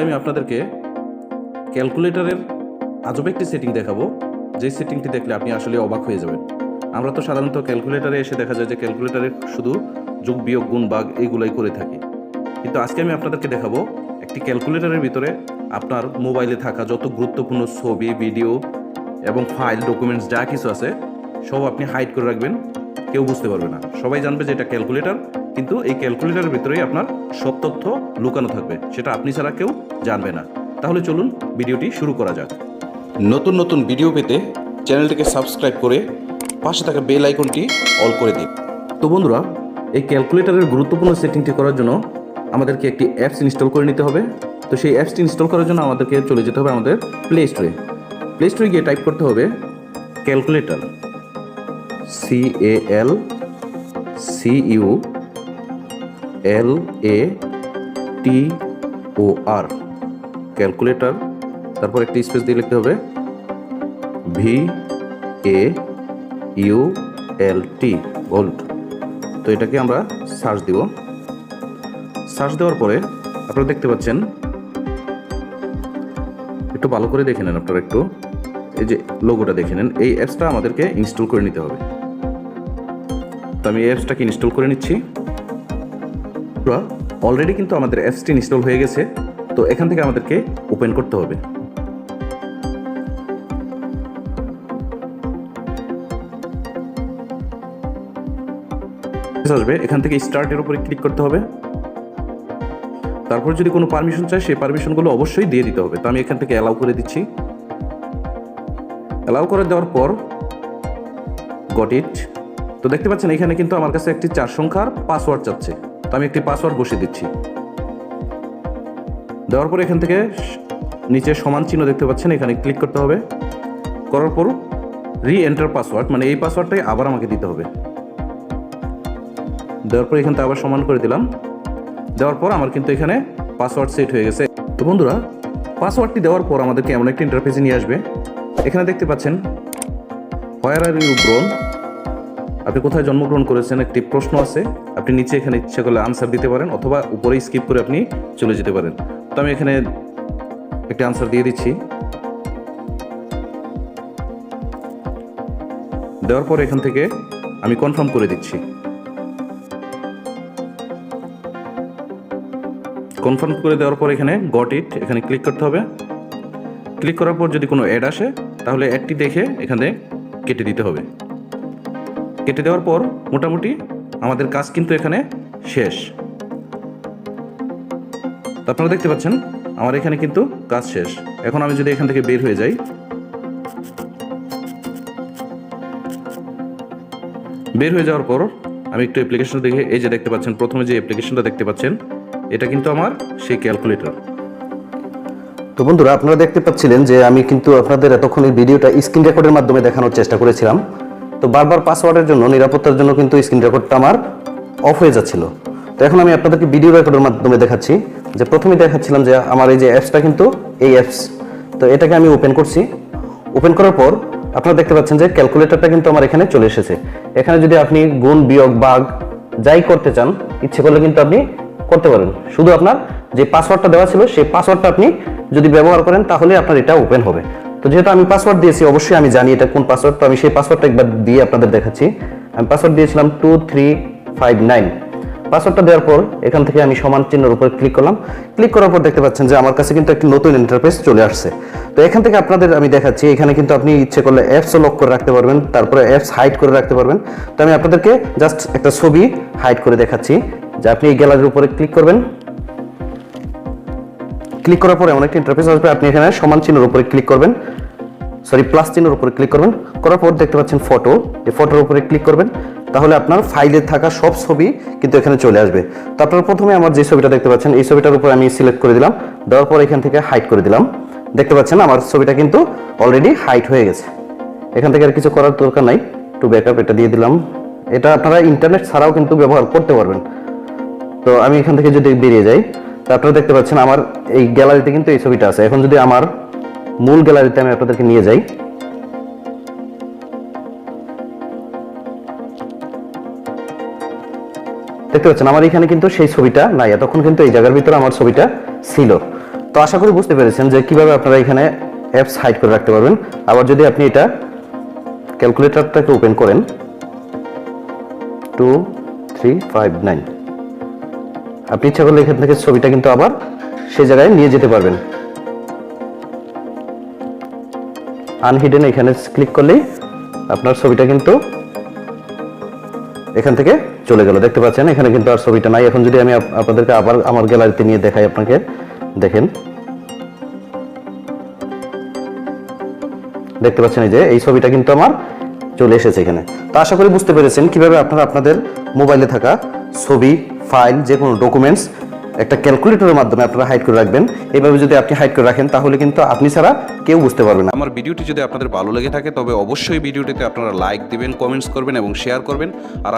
আমি আপনাদেরকে ক্যালকুলেটরের আজব একটি সেটিং দেখাবো। যে সেটিংটি দেখলে আপনি আসলে অবাক হয়ে যাবেন। আমরা তো সাধারণত ক্যালকুলেটরে এসে দেখা যায় যে ক্যালকুলেটরে শুধু যোগ, বিয়োগ, গুণ বাঘ এইগুলাই করে থাকি। কিন্তু আজকে আমি আপনাদেরকে দেখাবো একটি ক্যালকুলেটরের ভিতরে আপনার মোবাইলে থাকা যত গুরুত্বপূর্ণ ছবি, ভিডিও এবং ফাইল ডকুমেন্টস যা কিছু আছে, সব আপনি হাইড করে রাখবেন। কেউ বুঝতে পারবে না। সবাই জানবে যে এটা ক্যালকুলেটর। কিন্তু এই ক্যালকুলেটরের ভিতরেই আপনার সব তথ্য লুকানো থাকবে, সেটা আপনি ছাড়া কেউ জানবে না। তাহলে চলুন ভিডিওটি শুরু করা যাক। নতুন নতুন ভিডিও পেতে চ্যানেলটিকে সাবস্ক্রাইব করে পাশে থাকা বেল আইকনটি অল করে দিন। তো বন্ধুরা, এই ক্যালকুলেটরের গুরুত্বপূর্ণ সেটিংটি করার জন্য আমাদেরকে একটি অ্যাপস ইনস্টল করে নিতে হবে। তো সেই অ্যাপসটি ইনস্টল করার জন্য আমাদেরকে চলে যেতে হবে আমাদের প্লে স্টোরে প্লে স্টোরে গিয়ে টাইপ করতে হবে calculator C A L C U L A T O R calculator তারপর একটি স্পেস দিয়ে লিখতে হবে V A U L T volt তো এটাকে আমরা সার্চ দিব। সার্চ দেওয়ার পরে আপনারা দেখতে পাচ্ছেন, একটু ভালো করে দেখে নেন আপনারা একটু। এই যে লোগোটা দেখে নেন, এই অ্যাপসটা আমাদেরকে ইনস্টল করে নিতে হবে। তো আমি এই অ্যাপসটাকে ইনস্টল করে নিচ্ছি। অলরেডি কিন্তু আমাদের অ্যাপসটি ইনস্টল হয়ে গেছে, তো এখান থেকে আমাদেরকে ওপেন করতে হবে। আসবে, এখান থেকে স্টার্টের উপরে ক্লিক করতে হবে। তারপর যদি কোনো পারমিশন চাই সেই পারমিশনগুলো অবশ্যই দিয়ে দিতে হবে। তো আমি এখান থেকে অ্যালাউ করে দিচ্ছি। অ্যালাউ করে দেওয়ার পর গট ইট তো দেখতে পাচ্ছেন, এখানে কিন্তু আমার কাছে একটি চার সংখ্যার পাসওয়ার্ড চাচ্ছে আমি একটি পাসওয়ার্ড বসিয়ে দিচ্ছি। দেওয়ার পর এখান থেকে নিচে সমান চিহ্ন দেখতে পাচ্ছেন, এখানে ক্লিক করতে হবে। করার পর রি এন্টার পাসওয়ার্ড মানে এই পাসওয়ার্ডটাই আবার আমাকে দিতে হবে। দেওয়ার পর এখান থেকে আবার সমান করে দিলাম। দেওয়ার পর আমার কিন্তু এখানে পাসওয়ার্ড সেট হয়ে গেছে। তো বন্ধুরা পাসওয়ার্ডটি দেওয়ার পর আমাদেরকে এমন একটা ইন্টারফেসে নিয়ে আসবে। এখানে দেখতে পাচ্ছেন হোয়ার আর ইউ গ্রোন আপনি কোথায় জন্মগ্রহণ করেছেন একটি প্রশ্ন আছে। আপনি নিচে এখানে ইচ্ছে করলে আনসার দিতে পারেন অথবা উপরে স্কিপ করে আপনি চলে যেতে পারেন। তো আমি এখানে একটি আনসার দিয়ে দিচ্ছি। দেওয়ার পর এখান থেকে আমি কনফার্ম করে দিচ্ছি। কনফার্ম করে দেওয়ার পর এখানে গট ইট এখানে ক্লিক করতে হবে। ক্লিক করার পর যদি কোনো অ্যাড আসে, তাহলে অ্যাডটি দেখে এখানে কেটে দিতে হবে। কেটে দেওয়ার পর মোটামুটি আমাদের কাজ কিন্তু এখানে শেষ। আপনারা দেখতে পাচ্ছেন, আমার এখানে কিন্তু কাজ শেষ। এখন আমি যদি এখান থেকে বের হয়ে যাই। বের হয়ে যাওয়ার পর আমি একটু অ্যাপ্লিকেশন দেখে, এই যে দেখতে পাচ্ছেন, প্রথমে যে অ্যাপ্লিকেশনটা দেখতে পাচ্ছেন, এটা কিন্তু আমার সেই ক্যালকুলেটর তো বন্ধুরা, আপনারা দেখতে পাচ্ছিলেন যে আমি কিন্তু আপনাদের এতক্ষণ এই ভিডিওটা স্ক্রিন রেকর্ডের মাধ্যমে দেখানোর চেষ্টা করেছিলাম। তো বারবার পাসওয়ার্ডের জন্য, নিরাপত্তার জন্য কিন্তু স্ক্রিন রেকর্ডটা আমার অফ হয়ে যাচ্ছিল। তো এখন আমি আপনাদেরকে ভিডিও রেকর্ডের মাধ্যমে দেখাচ্ছি, যে প্রথমে দেখাচ্ছিলাম যে আমার এই যে অ্যাপসটা কিন্তু এই অ্যাপস তো এটাকে আমি ওপেন করছি। ওপেন করার পর আপনারা দেখতে পাচ্ছেন যে ক্যালকুলেটরটা কিন্তু আমার এখানে চলে এসেছে। এখানে যদি আপনি গুণ, বিয়োগ বাঘ যাই করতে চান, ইচ্ছে করলে কিন্তু আপনি করতে পারেন। শুধু আপনার যে পাসওয়ার্ডটা দেওয়া ছিল, সেই পাসওয়ার্ডটা আপনি যদি ব্যবহার করেন, তাহলে আপনার এটা ওপেন হবে। তো যেহেতু আমি পাসওয়ার্ড দিয়েছি, অবশ্যই আমি জানি এটা কোন পাসওয়ার্ড তো আমি সেই পাসওয়ার্ডটা একবার দিয়ে আপনাদের দেখাচ্ছি। আমি পাসওয়ার্ড দিয়েছিলাম টু থ্রি ফাইভ নাইন পাসওয়ার্ডটা দেওয়ার পর এখান থেকে আমি সমান চিহ্নের উপর ক্লিক করলাম। ক্লিক করার পর দেখতে পাচ্ছেন যে আমার কাছে কিন্তু একটি নতুন ইন্টারফেস চলে আসছে। তো এখান থেকে আপনাদের আমি দেখাচ্ছি, এখানে কিন্তু আপনি ইচ্ছে করলে অ্যাপসও লক করে রাখতে পারবেন, তারপরে অ্যাপস হাইড করে রাখতে পারবেন। তো আমি আপনাদেরকে জাস্ট একটা ছবি হাইড করে দেখাচ্ছি, যে আপনি এই গ্যালারির উপরে ক্লিক করবেন। ক্লিক করার পরে এমন একটা ইন্টারফেস আসবে, আপনি এখানে সমান চিহ্নের উপরে ক্লিক করবেন। সরি প্লাস চিহ্নের উপরে ক্লিক করবেন। করার পর দেখতে পাচ্ছেন ফটো এই ফটোর উপরে ক্লিক করবেন। তাহলে আপনার ফাইলে থাকা সব ছবি কিন্তু এখানে চলে আসবে। তো আপনারা প্রথমে আমার যে ছবিটা দেখতে পাচ্ছেন, এই ছবিটার উপর আমি সিলেক্ট করে দিলাম। দেওয়ার পর এখান থেকে হাইড করে দিলাম। দেখতে পাচ্ছেন আমার ছবিটা কিন্তু অলরেডি হাইড হয়ে গেছে। এখান থেকে আর কিছু করার দরকার নাই। একটু ব্যাকআপ এটা দিয়ে দিলাম। এটা আপনারা ইন্টারনেট ছাড়াও কিন্তু ব্যবহার করতে পারবেন। তো আমি এখান থেকে যদি বেরিয়ে যাই, তো আপনারা দেখতে পাচ্ছেন আমার এই গ্যালারিতে কিন্তু এই ছবিটা আছে। এখন যদি আমার মূল গ্যালারিতে আমি আপনাদেরকে নিয়ে যাই। দেখতে পাচ্ছেন, আমার এখানে কিন্তু সেই ছবিটা নাই, এতক্ষণ কিন্তু এই জায়গার ভিতরে আমার ছবিটা ছিল। তো আশা করি বুঝতে পেরেছেন যে কীভাবে আপনারা এখানে অ্যাপস হাইড করে রাখতে পারবেন। আবার যদি আপনি এটা ক্যালকুলেটরটাকে ওপেন করেন টু থ্রি ফাইভ নাইন আপনি ইচ্ছা করলে এখান থেকে ছবিটা কিন্তু আবার সেই জায়গায় নিয়ে যেতে পারবেন। আনহিডেন এখানে ক্লিক করলেই আপনার ছবিটা কিন্তু এখান থেকে চলে গেল। দেখতে পাচ্ছেন, এখানে কিন্তু আর ছবিটা নাই। এখন যদি আমি আপনাদেরকে আবার আমার গ্যালারিতে নিয়ে দেখাই আপনাকে, দেখেন। দেখতে পাচ্ছেন এই যে, এই ছবিটা কিন্তু আমার চলে এসেছে এখানে। তো আশা করি বুঝতে পেরেছেন কীভাবে আপনারা আপনাদের মোবাইলে থাকা ছবি ফাইল যে কোনো ডকুমেন্টস একটা ক্যালকুলেটরের মাধ্যমে আপনারা হাইড করে রাখবেন। এভাবে যদি আপনি হাইড করে রাখেন, তাহলে কিন্তু আপনি ছাড়া কেউ বুঝতে পারবে না। আমার ভিডিওটি যদি আপনাদের ভালো লেগে থাকে, তবে অবশ্যই ভিডিওটিতে আপনারা লাইক দিবেন কমেন্টস করবেন এবং শেয়ার করবেন। আর